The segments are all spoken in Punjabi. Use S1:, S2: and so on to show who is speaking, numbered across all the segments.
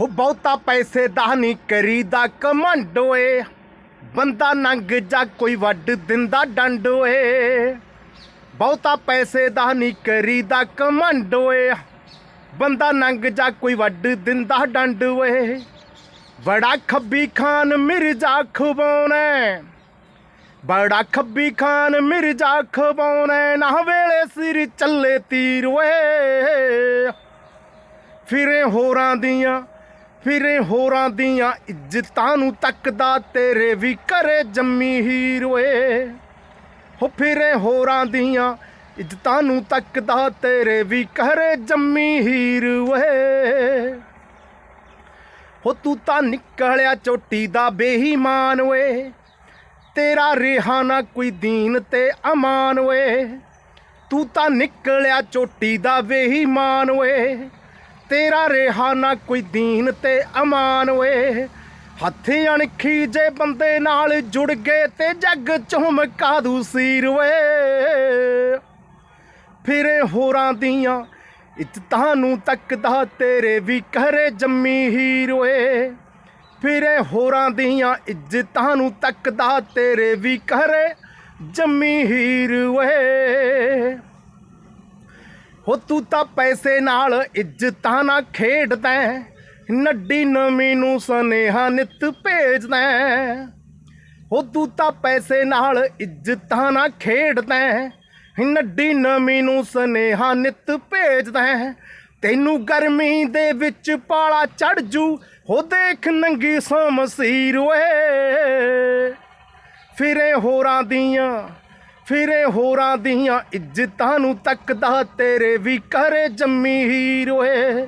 S1: ਹੋ ਬਹੁਤਾ ਪੈਸੇ ਦਾ ਨਹੀਂ ਕਰੀਦਾ ਕਮੰਡ ਓਏ। ਬੰਦਾ ਨੰਗ ਜਾ ਕੋਈ ਵੱਡ ਦਿੰਦਾ ਡੰਡ ਓਏ। ਬਹੁਤਾ ਪੈਸੇ ਦਾ ਨਹੀਂ ਕਰੀਦਾ ਕਮੰਡ ਓਏ। ਬੰਦਾ ਨੰਗ ਜਾ ਕੋਈ ਵੱਡ ਦਿੰਦਾ ਡੰਡ ਓਏ। ਬੜਾ ਖੱਬੀ ਖਾਨ ਮਿਰਜ਼ਾ ਖਵਾਉਣਾ ਬੜਾ ਖੱਬੀ ਖਾਨ ਮਿਰਜ਼ਾ ਖਵਾਉਣਾ ਨਾ ਵੇਲੇ ਸਿਰ ਚੱਲੇ ਤੀਰ ਓਏ। ਫਿਰੇ ਹੋਰਾਂ ਦੀਆਂ ਫਿਰੇ ਹੋਰਾਂ ਦੀਆਂ ਇੱਜ਼ਤਾਂ ਨੂੰ ਤੱਕਦਾ ਤੇਰੇ ਵੀ ਘਰੇ ਜੰਮੀ ਹੀਰ ਓਏ। ਹੋ ਫਿਰੇ ਹੋਰਾਂ ਦੀਆਂ ਇੱਜ਼ਤਾਂ ਨੂੰ ਤੱਕਦਾ ਤੇਰੇ ਵੀ ਘਰੇ ਜੰਮੀ ਹੀਰ ਓਏ। ਹੋ ਤੂੰ ਤਾਂ ਨਿਕਲਿਆ ਚੋਟੀ ਦਾ ਬੇਈਮਾਨ ਓਏ। ਤੇਰਾ ਰਿਹਾ ਨਾ ਕੋਈ ਦੀਨ ਤੇ ਅਮਾਨ ਓਏ। ਤੂੰ ਤਾਂ ਨਿਕਲਿਆ ਚੋਟੀ ਦਾ ਬੇਈਮਾਨ ਓਏ। ਤੇਰਾ ਰਿਹਾ ਨਾ ਕੋਈ ਦੀਨ ਤੇ ਅਮਾਨ ਓਏ। ਹੱਥੀ ਅਣਖੀ ਜੇ ਬੰਦੇ ਨਾਲ ਜੁੜ ਗਏ ਤੇ ਜੱਗ ਚੁਮਕਾ ਦੂ ਸੀਰ ਓਏ। ਫਿਰੇ ਹੋਰਾਂ ਦੀਆਂ ਇੱਜ਼ਤਾਂ ਨੂੰ ਤੱਕਦਾ ਤੇਰੇ ਵੀ ਘਰੇ ਜੰਮੀ ਹੀਰ ਓਏ। ਫਿਰੇ ਹੋਰਾਂ ਦੀਆਂ ਇੱਜ਼ਤਾਂ ਨੂੰ ਤੱਕਦਾ ਤੇਰੇ ਵੀ ਘਰੇ ਜੰਮੀ ਹੀਰ ਓਏ। ਹੋ ਤੂੰ ਤਾਂ ਪੈਸੇ ਨਾਲ ਇੱਜ਼ਤਾਂ ਨਾ ਖੇਡਦਾ ਹੈ। ਨੱਡੀ ਨਵੀਂ ਨੂੰ ਸੁਨੇਹਾ ਨਿਤ ਭੇਜਦਾ ਹੈ। ਹੋ ਤੂੰ ਤਾਂ ਪੈਸੇ ਨਾਲ ਇੱਜ਼ਤਾਂ ਨਾ ਖੇਡਦਾ ਹੈ। ਨੱਡੀ ਨਵੀਂ ਨੂੰ ਸੁਨੇਹਾ ਨਿਤ ਭੇਜਦਾ ਹੈ। ਤੈਨੂੰ ਗਰਮੀ ਦੇ ਵਿੱਚ ਪਾਲਾ ਚੜ ਜੂ ਹੋ ਦੇਖ ਨੰਗੀ ਸੋ ਮਸੀਰ ਓਏ ਫਿਰੇ ਹੋਰਾਂ ਦੀਆਂ ਫਿਰੇ ਹੋਰਾਂ ਦੀਆਂ ਇੱਜ਼ਤਾਂ ਨੂੰ ਤੱਕਦਾ ਤੇਰੇ ਵੀ ਘਰੇ ਜੰਮੀ ਹੀਰ ਓਏ,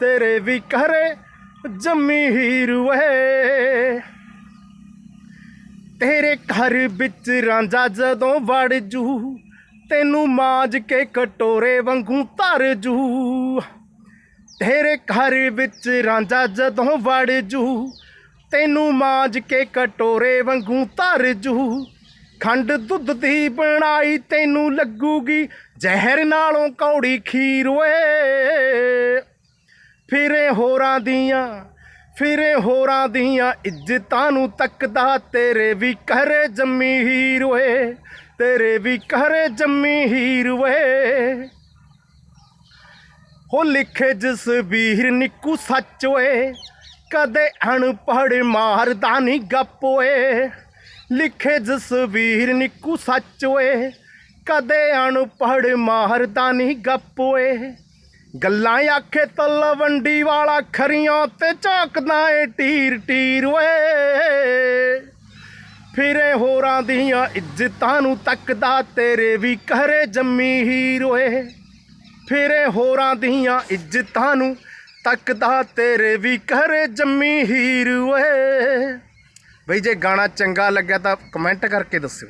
S1: ਤੇਰੇ ਵੀ ਘਰੇ ਜੰਮੀ ਹੀਰ ਓਏ। ਤੇਰੇ ਘਰ ਵਿੱਚ ਰਾਂਝਾ ਜਦੋਂ ਵੜ ਜੂ, ਤੈਨੂੰ ਮਾਜ ਕੇ ਕਟੋਰੇ ਵਾਂਗੂ ਧਰ ਜੂ। ਤੇਰੇ ਘਰ ਵਿੱਚ ਰਾਂਝਾ ਜਦੋਂ ਵੜ ਜੂ, ਤੈਨੂੰ ਮਾਜ ਕੇ ਕਟੋਰੇ ਵਾਂਗੂ ਧਰ ਜੂ। ਖੰਡ ਦੁੱਧ ਦੀ ਬਣਾਈ ਤੈਨੂੰ ਲੱਗੂਗੀ, ਜ਼ਹਿਰ ਨਾਲੋਂ ਕੌੜੀ ਖੀਰ ਓਏ। ਫਿਰੇ ਹੋਰਾਂ ਦੀਆਂ, ਫਿਰੇ ਹੋਰਾਂ ਦੀਆਂ ਇੱਜ਼ਤਾਂ ਨੂੰ ਤੱਕਦਾ ਤੇਰੇ ਵੀ ਘਰੇ ਜੰਮੀ ਹੀਰ ਓਏ, ਤੇਰੇ ਵੀ ਘਰੇ ਜੰਮੀ ਹੀਰ ਓਏ। ਹੋ ਲਿਖੇ ਜਸਵੀਰ ਨਿੱਕੂ ਸੱਚ ਓਏ, ਕਦੇ ਅਣਪੜ ਮਾਰਦਾ ਨਹੀਂ ਗੱਪ ਓਏ। ਲਿਖੇ ਜਸਵੀਰ ਨਿੱਕੂ ਸੱਚ ਓਏ, ਕਦੇ ਅਣਪੜ ਮਾਰਦਾ ਨਹੀਂ ਗੱਪ ਓਏ। ਗੱਲਾਂ ਆਖੇ ਤਲਵੰਡੀ ਵਾਲਾ ਖਰੀਆਂ ਤੇ ਝਾਕਦਾ ਏ ਟੀਰ ਟੀਰ ਓਏ। ਫਿਰੇ ਹੋਰਾਂ ਦੀਆਂ ਇੱਜ਼ਤਾਂ ਨੂੰ ਤੱਕਦਾ ਤੇਰੇ ਵੀ ਘਰੇ ਜੰਮੀ ਹੀਰ ਓਏ। ਫਿਰੇ ਹੋਰਾਂ ਦੀਆਂ ਇੱਜ਼ਤਾਂ ਨੂੰ ਤੱਕਦਾ ਤੇਰੇ ਵੀ ਘਰੇ ਜੰਮੀ ਹੀਰ ਓਏ। ਬਈ ਜੇ ਗਾਣਾ ਚੰਗਾ ਲੱਗਿਆ ਤਾਂ ਕਮੈਂਟ ਕਰਕੇ ਦੱਸਿਓ।